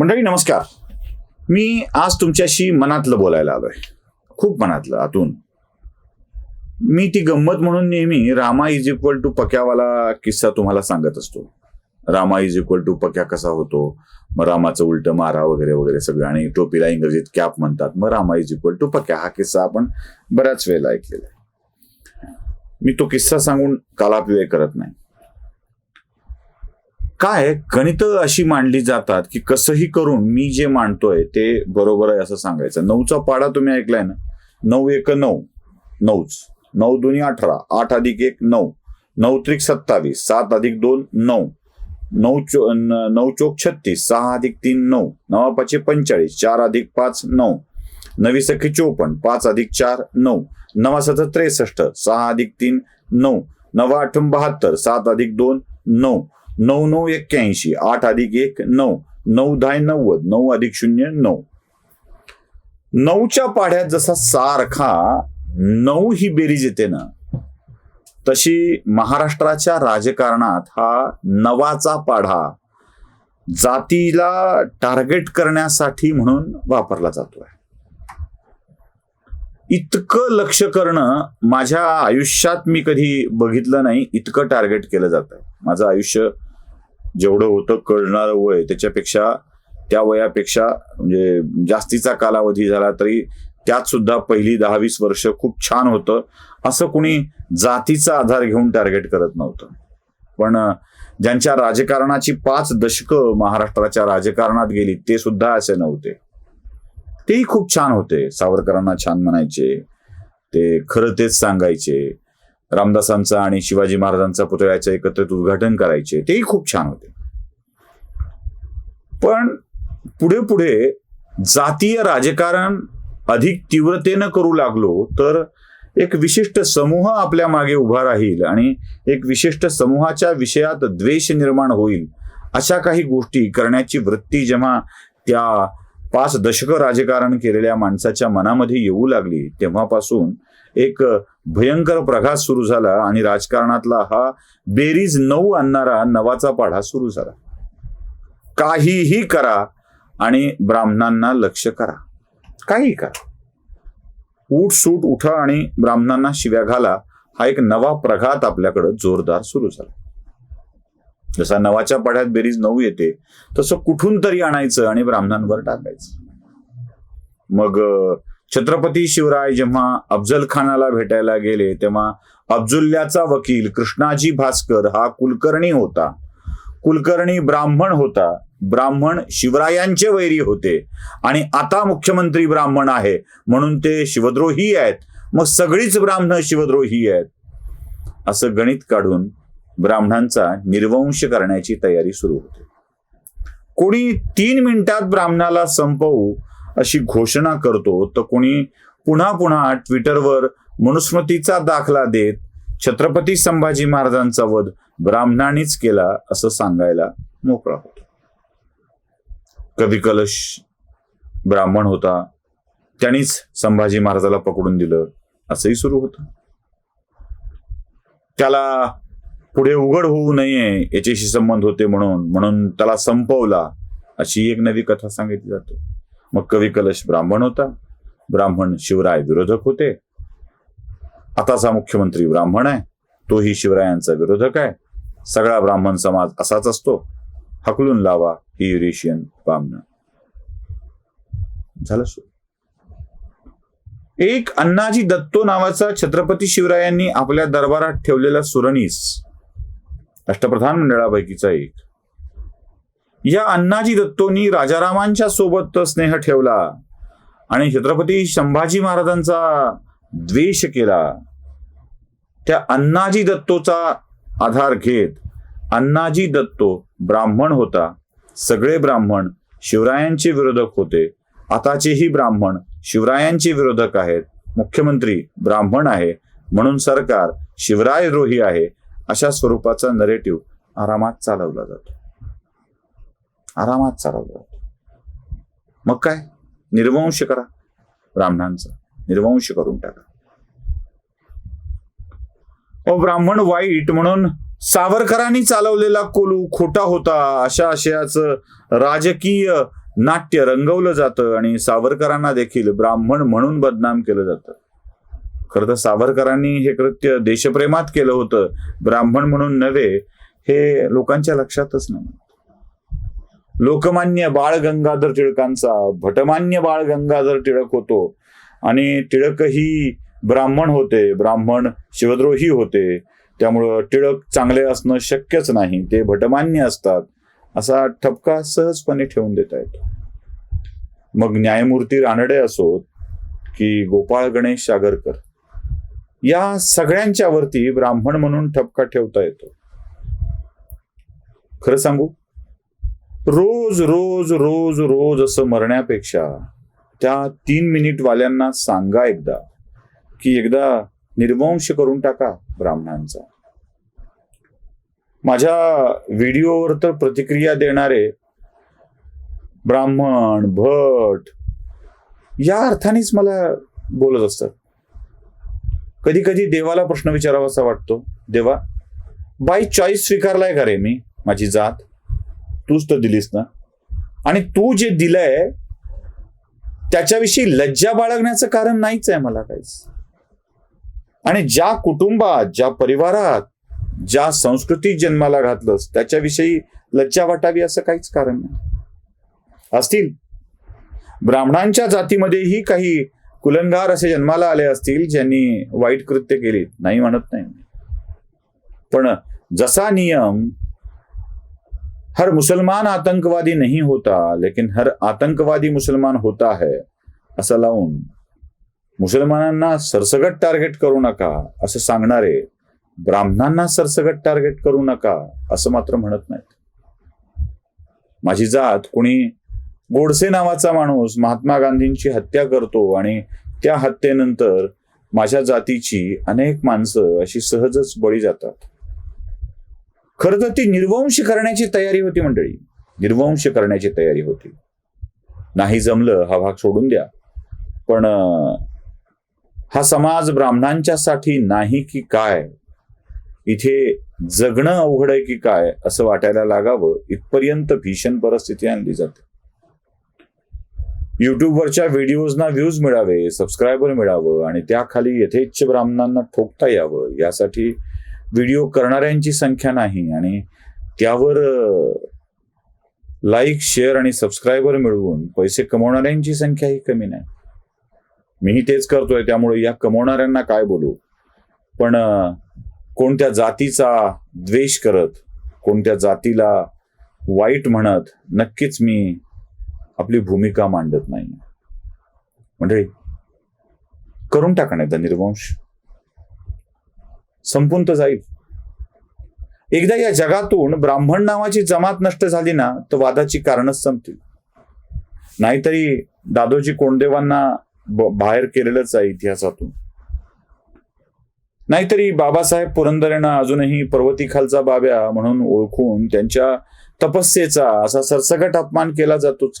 मंडळी नमस्कार. मी आज तुमच्याशी मनातलं बोलायला आलोय. खूप मनातलं आतून. मी ती गंमत म्हणून नेहमी रामा इज इक्वल टू पक्यावाला किस्सा तुम्हाला सांगत असतो. Rama is equal to Pakya कसा होतो? मग रामाचं उलट मारा वगैरे वगैरे सगळं आणि टोपीला इंग्रजीत कॅप म्हणतात. मग Rama is equal to Pakya. हा किस्सा आपण बऱ्याच वेळेला ऐकलेला आहे. मी तो किस्सा सांगून कालापव्यय करत नाही. काय गणित अशी मांडली जातात की कसंही करून मी जे मांडतोय ते बरोबर आहे असं सांगायचं. नऊचा पाडा तुम्ही ऐकलाय ना? नऊ एक नऊ. नऊच. नऊ दोन्ही अठरा. आठ अधिक एक नऊ. नऊ त्रिक सत्तावीस. सात अधिक दोन नऊ. नऊ चो न- नऊ चोक छत्तीस. सहा अधिक तीन नऊ. नवा पाचशे पंचेचाळीस चार अधिक पाच नऊ. नवी सखी चोपन्न. पाच अधिक चार नऊ. नवा सत त्रेसष्ट. सहा अधिक तीन नऊ. नवा आठ बहात्तर. सात अधिक दोन नऊ. नऊ नऊ एक्क्याऐंशी आठ अधिक एक नऊ नऊ दहा नव्वद नऊ अधिक शून्य नऊ. नऊच्या पाढ्यात जसा सारखा नऊ ही बेरीज येते ना तशी महाराष्ट्राच्या राजकारणात हा नवाचा पाढा जातीला टार्गेट करण्यासाठी म्हणून वापरला जातोय. इतकं लक्ष करणं माझ्या आयुष्यात मी कधी बघितलं नाही इतकं टार्गेट केलं जातं माझं आयुष्य जेवढं होतं कळणारं वय त्याच्यापेक्षा त्या वयापेक्षा म्हणजे जास्तीचा कालावधी झाला तरी त्यात सुद्धा पहिली दहा वीस वर्ष खूप छान होतं. असं कुणी जातीचा आधार घेऊन टार्गेट करत नव्हतं. पण ज्यांच्या राजकारणाची पाच दशकं महाराष्ट्राच्या राजकारणात गेली ते सुद्धा असे नव्हते. तेही खूप छान होते. सावरकरांना छान म्हणायचे. ते खरं तेच सांगायचे. रामदासांचा आणि शिवाजी महाराजांचा पुतळ्याचं एकत्रित उद्घाटन करायचे तेही खूप छान होते. पण पुढे पुढे जातीय राजकारण अधिक तीव्रतेनं करू लागलो तर एक विशिष्ट समूह आपल्या मागे उभा राहील आणि एक विशिष्ट समूहाच्या विषयात द्वेष निर्माण होईल अशा काही गोष्टी करण्याची वृत्ती जेव्हा त्या पाच दशकं राजकारण केलेल्या माणसाच्या मनामध्ये येऊ लागली तेव्हापासून एक भयंकर प्रघात सुरू झाला आणि राजकारणातला हा बेरीज नऊ आणणारा नवाचा पाढा सुरू झाला. काहीही करा आणि ब्राह्मणांना लक्ष करा. काही करा. उठ सूट उठा आणि ब्राह्मणांना शिव्या घाला. हा एक नवा प्रघात आपल्याकडं जोरदार सुरू झाला. जसा नवाच्या पाढ्यात बेरीज नऊ येते तसं कुठून तरी आणायचं आणि ब्राह्मणांवर टाकायचं. मग छत्रपती शिवराय जेव्हा अफजल खानाला भेटायला गेले तेव्हा अब्जुल्ल्याचा वकील कृष्णाजी भास्कर हा कुलकर्णी होता. कुलकर्णी ब्राह्मण होता. ब्राह्मण शिवरायांचे वैरी होते. आणि आता मुख्यमंत्री ब्राह्मण आहे म्हणून ते शिवद्रोही आहेत. मग सगळीच ब्राह्मण शिवद्रोही आहेत. असं गणित काढून ब्राह्मणांचा निर्वंश करण्याची तयारी सुरू होते. कोणी तीन मिनिटात ब्राह्मणाला संपवू अशी घोषणा करतो तर कोणी पुन्हा पुन्हा ट्विटरवर मनुस्मृतीचा दाखला देत छत्रपती संभाजी महाराजांचा वध ब्राह्मणांनीच केला असं सांगायला मोकळा होतो. कवी कलश ब्राह्मण होता त्यांनीच संभाजी महाराजाला पकडून दिलं असंही सुरू होतं. त्याला पुढे उघड होऊ नये याच्याशी संबंध होते म्हणून म्हणून त्याला संपवला अशी एक नवी कथा सांगितली जाते. मग कवी कलश ब्राह्मण होता. ब्राह्मण शिवराय विरोधक होते. आताचा मुख्यमंत्री ब्राह्मण आहे. तोही शिवरायांचा विरोधक आहे. सगळा ब्राह्मण समाज असाच असतो. हकलून लावा ही युरेशियन बामण झालं एक अण्णाजी दत्तो नावाचा छत्रपती शिवरायांनी आपल्या दरबारात ठेवलेला सुरणीस अष्टप्रधान मंडळापैकीचा एक. या अण्णाजी दत्तोनी राजारामांच्या सोबत स्नेह ठेवला आणि छत्रपती संभाजी महाराजांचा द्वेष केला. त्या अण्णाजी दत्तोचा आधार घेत अण्णाजी दत्तो ब्राह्मण होता. सगळे ब्राह्मण शिवरायांचे विरोधक होते. आताचेही ब्राह्मण शिवरायांचे विरोधक आहेत. मुख्यमंत्री ब्राह्मण आहे. म्हणून सरकार शिवरायद्रोही आहे. अशा स्वरूपाचा नरेटिव्ह आरामात चालवला जातो. आरामात चालवला जातो. मग काय? निर्वंश करा. ब्राह्मणांचा निर्वंश करून टाका. अ ब्राह्मण वाईट म्हणून सावरकरांनी चालवलेला कोलू खोटा होता. अशा आशयाचं राजकीय नाट्य रंगवलं जातं आणि सावरकरांना देखील ब्राह्मण म्हणून बदनाम केलं जातं. खरं तर सावरकरांनी हे कृत्य देशप्रेमात केलं होतं ब्राह्मण म्हणून नव्हे हे लोकांच्या लक्षातच नाही. लोकमान्य बाळ गंगाधर टिळकांचा भटमान्य बाळ गंगाधर टिळक होतो आणि टिळकही ब्राह्मण होते ब्राह्मण शिवद्रोही होते. त्यामुळं टिळक चांगले असणं शक्यच नाही ते भटमान्य असतात असा ठपका सहजपणे ठेवून देता येतो. मग न्यायमूर्ती रानडे असोत की गोपाळ गणेश सागरकर. या सगळ्यांच्या वरती ब्राह्मण म्हणून ठपका ठेवता येतो. खरं सांगू? रोज रोज रोज रोज असं मरण्यापेक्षा त्या तीन मिनिट वाल्यांना सांगा एकदा की एकदा निर्वंश करून टाका ब्राह्मणांचा. माझ्या व्हिडिओवर तर प्रतिक्रिया देणारे ब्राह्मण भट या अर्थानेच मला बोलत असतात. कधी कधी देवाला प्रश्न विचारावासा वाटतो. देवा बाय चॉईस स्वीकारलाय का रे मी? माझी जात. तूच तर दिलीस ना? आणि तू जे दिलंय त्याच्याविषयी लज्जा बाळगण्याचं कारण नाहीच आहे मला काहीच. आणि ज्या कुटुंबात ज्या परिवारात ज्या संस्कृतीत जन्माला घातलंस त्याच्याविषयी लज्जा वाटावी असं काहीच कारण नाही. असतील. ब्राह्मणांच्या जातीमध्येही काही कुलंगार असे जन्माला आले असतील ज्यांनी वाईट कृत्य केली. नाही म्हणत नाही पण जसा नियम हर मुसलमान आतंकवादी नहीं होता लेकिन हर आतंकवादी मुसलमान होता है असं लावून मुसलमानांना सरसगट टार्गेट करू नका असं सांगणारे ब्राह्मणांना सरसगट टार्गेट करू नका असं मात्र म्हणत नाहीत. माझी जात कुणी गोडसे नावाचा माणूस महात्मा गांधींची हत्या करतो आणि त्या हत्येनंतर माझ्या जातीची अनेक माणसं अशी सहजच बळी जातात. खर तर ती निर्वंश करण्याची तयारी होती मंडळी. निर्वंश करण्याची तयारी होती. नाही जमलं हा भाग सोडून द्या. पण हा समाज ब्राह्मणांच्यासाठी नाही की काय? इथे जगणं अवघड आहे की काय? असं वाटायला लागावं. इथपर्यंत भीषण परिस्थिती आणली जाते. युट्यूबवरच्या व्हिडिओजना व्ह्यूज मिळावे सबस्क्रायबर मिळावं आणि त्याखाली यथेच्छ ब्राह्मणांना ठोकता यावं यासाठी व्हिडिओ करणाऱ्यांची संख्या नाही आणि त्यावर लाईक शेअर आणि सबस्क्रायबर मिळवून पैसे कमवणाऱ्यांची संख्या ही कमी नाही. मीही तेच करतोय त्यामुळे या कमवणाऱ्यांना काय बोलू? पण कोणत्या जातीचा द्वेष करत कोणत्या जातीला वाईट म्हणत नक्कीच मी आपली भूमिका मांडत नाही म्हणजे करून टाका नाही निर्वंश. संपून तर जाईल. एकदा या जगातून ब्राह्मण नावाची जमात नष्ट झाली ना तर वादाची कारणच संपतील. नाहीतरी दादोजी कोंडदेवांना बाहेर केलेलंच आहे इतिहासातून. नाहीतरी बाबासाहेब पुरंदरेंना अजूनही पर्वती खालचा बाब्या म्हणून ओळखून त्यांच्या तपस्येचा असा सरसकट अपमान केला जातोच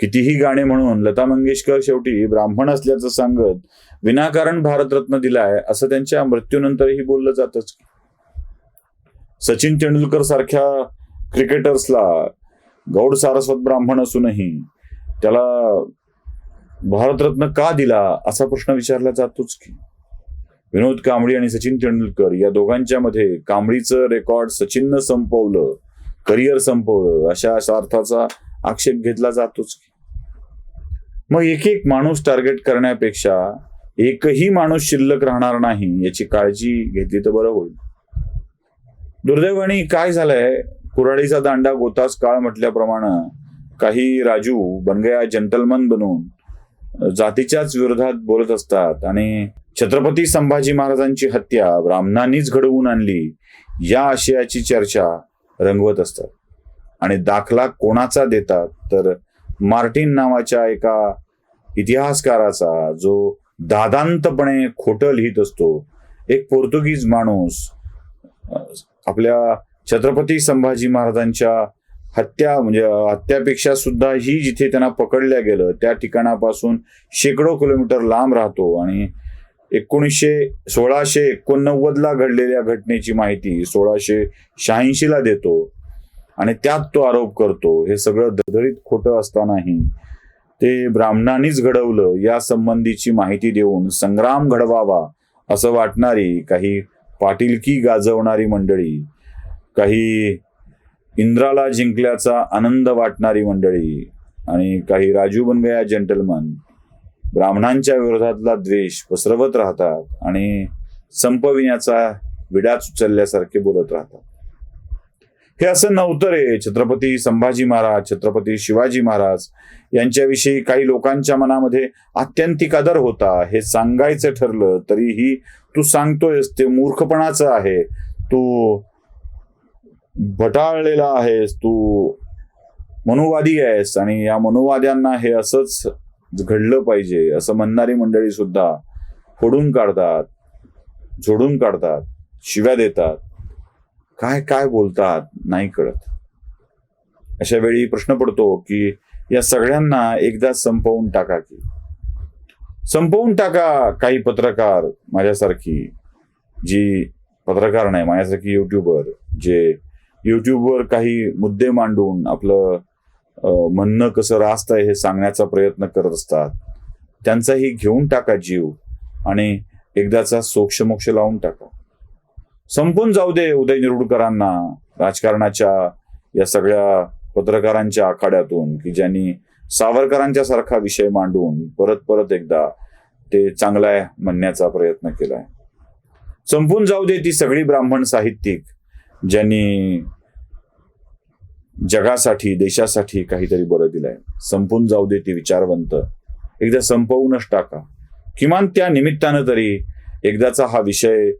कितीही गाणे म्हणून लता मंगेशकर शेवटी ब्राह्मण असल्याचं सांगत विनाकारण भारतरत्न दिलाय असं त्यांच्या मृत्यूनंतरही बोललं जातच. सचिन तेंडुलकर सारख्या क्रिकेटर्सला गौड सारस्वत ब्राह्मण असूनही त्याला भारतरत्न का दिला असा प्रश्न विचारला जातोच की. विनोद कांबळी आणि सचिन तेंडुलकर या दोघांच्या मध्ये कांबळीचं रेकॉर्ड सचिननं संपवलं करिअर संपवलं अशा अशा अर्थाचा आक्षेप घेतला जातोच की. मग एक एक माणूस टार्गेट करण्यापेक्षा एकही माणूस शिल्लक राहणार नाही याची काळजी घेतली तर बरं होईल. दुर्दैवाने काय झालंय? कुऱ्हाडीचा दांडा गोतास काळ म्हटल्याप्रमाणे काही राजू बनगया जंटलमन बनून जातीच्याच विरोधात बोलत असतात आणि छत्रपती संभाजी महाराजांची हत्या ब्राह्मणांनीच घडवून आणली या आशयाची चर्चा रंगवत असतात. आणि दाखला कोणाचा देतात? तर मार्टिन नावाच्या एका इतिहासकाराचा जो दादांतपणे खोटं लिहित असतो एक पोर्तुगीज माणूस आपल्या छत्रपती संभाजी महाराजांच्या हत्या म्हणजे हत्यापेक्षा सुद्धा ही जिथे त्यांना पकडल्या गेलं त्या ठिकाणापासून शेकडो किलोमीटर लांब राहतो. आणि एकोणीसशे सोळाशे एकोणनव्वदला घडलेल्या घटनेची माहिती सोळाशे शहाऐंशीला देतो. आणि त्यात तो आरोप करतो हे सगळं दधडीत खोटं असतानाही ते ब्राह्मणांनीच घडवलं या संबंधीची माहिती देऊन संग्राम घडवावा असं वाटणारी काही पाटीलकी गाजवणारी मंडळी काही इंद्राला जिंकल्याचा आनंद वाटणारी मंडळी आणि काही राजू बनगया जेंटलमन ब्राह्मणांच्या विरोधातला द्वेष पसरवत राहतात आणि संपविण्याचा विडाच उचलल्यासारखे बोलत राहतात. हे असं नव्हतं रे छत्रपती संभाजी महाराज छत्रपती शिवाजी महाराज. यांच्याविषयी काही लोकांच्या मनामध्ये आत्यंतिक आदर होता. हे सांगायचं ठरलं तरीही तू सांगतोयस ते मूर्खपणाचं आहे. तू भटाळलेला आहेस तू मनोवादी आहेस आणि या मनोवाद्यांना हे असंच घडलं पाहिजे असं म्हणणारी मंडळी सुद्धा फोडून काढतात झोडून काढतात शिव्या देतात. काय काय बोलतात? नाही कळत. अशा वेळी प्रश्न पडतो की या सगळ्यांना एकदा संपवून टाका की. संपवून टाका काही पत्रकार माझ्यासारखी जी पत्रकार नाही माझ्यासारखी युट्यूबर जे युट्यूबवर काही मुद्दे मांडून आपलं म्हणणं कसं रास्त आहे हे सांगण्याचा प्रयत्न करत असतात. त्यांचाही घेऊन टाका जीव आणि एकदाचा सोक्षमोक्ष लावून टाका. संपून जाऊ दे उदय निरुडकरांना राजकारणाच्या या सगळ्या पत्रकारांच्या आखाड्यातून की ज्यांनी सावरकरांच्या सारखा विषय मांडून परत परत एकदा ते चांगला आहे म्हणण्याचा प्रयत्न केलाय. संपून जाऊ दे ती सगळी ब्राह्मण साहित्यिक ज्यांनी जगासाठी देशासाठी काहीतरी बरं दिलंय. संपून जाऊ दे ती विचारवंत. एकदा संपवूनच टाका. किमान त्या निमित्तानं तरी एकदाचा हा विषय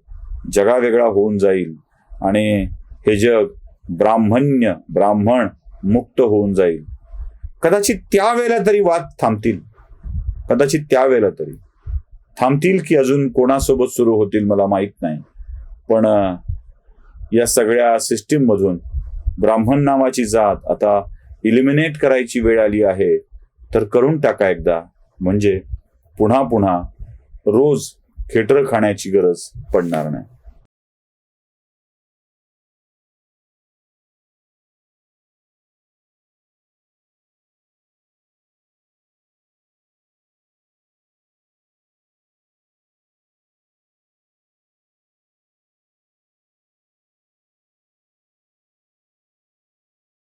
जगावेगळा होऊन जाईल. आणि हे जग ब्राह्मण्य ब्राह्मण मुक्त होऊन जाईल. कदाचित त्यावेळेला तरी वाद थांबतील. कदाचित त्यावेळेला तरी. थांबतील की अजून कोणासोबत सुरू होतील मला माहीत नाही. पण या सगळ्या सिस्टीम मधून ब्राह्मण नावाची जात आता इलिमिनेट करायची वेळ आली आहे. तर करून टाका एकदा. म्हणजे पुन्हा पुन्हा रोज खेटर खाण्याची गरज पडणार नाही.